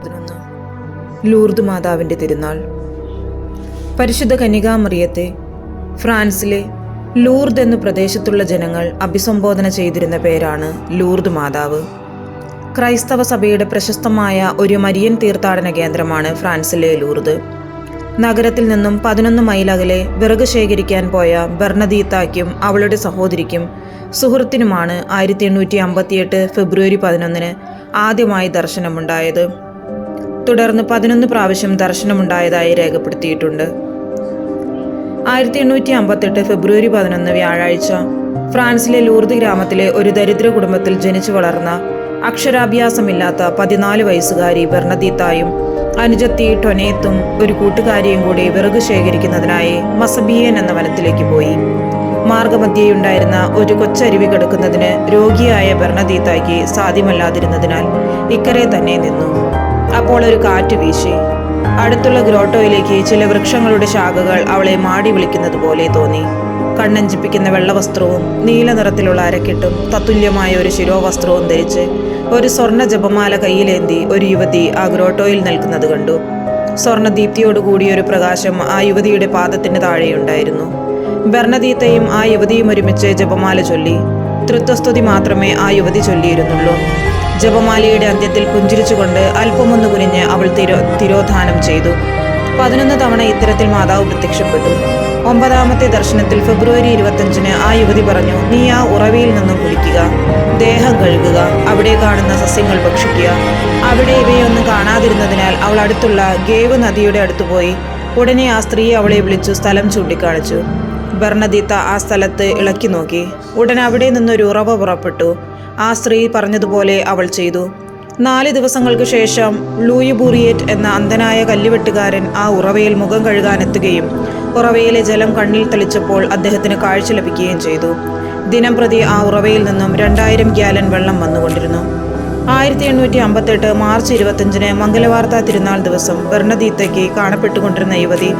പതിനൊന്ന് ലൂർദ് മാതാവിന്റെ തിരുനാൾ. പരിശുദ്ധ കന്യകാമറിയത്തെ ഫ്രാൻസിലെ ലൂർദ് എന്ന പ്രദേശത്തുള്ള ജനങ്ങൾ അഭിസംബോധന ചെയ്തിരുന്ന പേരാണ് ലൂർദ് മാതാവ്. ക്രൈസ്തവ സഭയുടെ പ്രശസ്തമായ ഒരു മരിയൻ തീർത്ഥാടന കേന്ദ്രമാണ് ഫ്രാൻസിലെ ലൂർദ്. നഗരത്തിൽ നിന്നും പതിനൊന്ന് മൈലകലെ വിറക് ശേഖരിക്കാൻ പോയ ബെർണദീത്തായ്ക്കും അവളുടെ സഹോദരിക്കും സുഹൃത്തിനുമാണ് ആയിരത്തി എണ്ണൂറ്റി അമ്പത്തിയെട്ട് ഫെബ്രുവരി പതിനൊന്നിന് ആദ്യമായി ദർശനമുണ്ടായത്. തുടർന്ന് പതിനൊന്ന് പ്രാവശ്യം ദർശനമുണ്ടായതായി രേഖപ്പെടുത്തിയിട്ടുണ്ട്. ആയിരത്തി എണ്ണൂറ്റി അമ്പത്തെട്ട് ഫെബ്രുവരി പതിനൊന്ന് വ്യാഴാഴ്ച ഫ്രാൻസിലെ ലൂർദ് ഗ്രാമത്തിലെ ഒരു ദരിദ്ര കുടുംബത്തിൽ ജനിച്ചു വളർന്ന അക്ഷരാഭ്യാസമില്ലാത്ത പതിനാല് വയസ്സുകാരി ബെർണദീത്തായും അനുജത്തി ടൊനേത്തും ഒരു കൂട്ടുകാരിയും കൂടി വിറക് ശേഖരിക്കുന്നതിനായി മസബിയൻ എന്ന വനത്തിലേക്ക് പോയി. മാർഗമധ്യയുണ്ടായിരുന്ന ഒരു കൊച്ചരുവി കിടക്കുന്നതിന് രോഗിയായ ബെർണദീത്തായ്ക്ക് സാധ്യമല്ലാതിരുന്നതിനാൽ ഇക്കരെ തന്നെ നിന്നു. അപ്പോൾ ഒരു കാറ്റ് വീശി. അടുത്തുള്ള ഗ്രോട്ടോയിലേക്ക് ചില വൃക്ഷങ്ങളുടെ ശാഖകൾ അവളെ മാടി വിളിക്കുന്നത് പോലെ തോന്നി. കണ്ണഞ്ചിപ്പിക്കുന്ന വെള്ളവസ്ത്രവും നീല നിറത്തിലുള്ള അരക്കെട്ടും തത്തുല്യമായ ഒരു ശിരോവസ്ത്രവും ധരിച്ച് ഒരു സ്വർണ ജപമാല കയ്യിലേന്തി ഒരു യുവതി ആ ഗ്രോട്ടോയിൽ നിൽക്കുന്നത് കണ്ടു. സ്വർണദീപ്തിയോടുകൂടിയ ഒരു പ്രകാശം ആ യുവതിയുടെ പാദത്തിന് താഴെയുണ്ടായിരുന്നു. ബർണദീത്തയും ആ യുവതിയും ഒരുമിച്ച് ജപമാല ചൊല്ലി. തൃത്വസ്തുതി മാത്രമേ ആ യുവതി ചൊല്ലിയിരുന്നുള്ളൂ. ജപമാലയുടെ അന്ത്യത്തിൽ പുഞ്ചിരിച്ചുകൊണ്ട് അല്പമൊന്നു കുനിഞ്ഞ് അവൾ തിരോ തിരോധാനം ചെയ്തു. പതിനൊന്ന് തവണ ഇത്തരത്തിൽ മാതാവ് പ്രത്യക്ഷപ്പെട്ടു. ഒമ്പതാമത്തെ ദർശനത്തിൽ ഫെബ്രുവരി ഇരുപത്തഞ്ചിന് ആ യുവതി പറഞ്ഞു നീ ആ ഉറവയിൽ നിന്നും കുളിക്കുക. ദേഹം കഴുകുക. അവിടെ കാണുന്ന സസ്യങ്ങൾ ഭക്ഷിക്കുക. അവിടെ ഇവയൊന്നും കാണാതിരുന്നതിനാൽ അവൾ അടുത്തുള്ള ഗേവ് നദിയുടെ അടുത്ത് പോയി. ഉടനെ ആ സ്ത്രീ അവളെ വിളിച്ചു സ്ഥലം ചൂണ്ടിക്കാണിച്ചു. ബർണദീത്ത ആ സ്ഥലത്ത് ഇളക്കി നോക്കി. ഉടൻ അവിടെ നിന്നൊരു ഉറവ പുറപ്പെട്ടു. ആ സ്ത്രീ പറഞ്ഞതുപോലെ അവൾ ചെയ്തു. നാല് ദിവസങ്ങൾക്ക് ശേഷം ലൂയി ബൂറിയേറ്റ് എന്ന അന്ധനായ കല്ലുവെട്ടുകാരൻ ആ ഉറവയിൽ മുഖം കഴുകാനെത്തുകയും ഉറവയിലെ ജലം കണ്ണിൽ തെളിച്ചപ്പോൾ അദ്ദേഹത്തിന് കാഴ്ച ലഭിക്കുകയും ചെയ്തു. ദിനം പ്രതി ആ ഉറവയിൽ നിന്നും രണ്ടായിരം ഗ്യാലൻ വെള്ളം വന്നുകൊണ്ടിരുന്നു. ആയിരത്തി എണ്ണൂറ്റി അമ്പത്തെട്ട് മാർച്ച് ഇരുപത്തഞ്ചിന് മംഗലവാർത്ത തിരുനാൾ ദിവസം ബർണദീത്തയ്ക്ക് കാണപ്പെട്ടുകൊണ്ടിരുന്ന യുവതി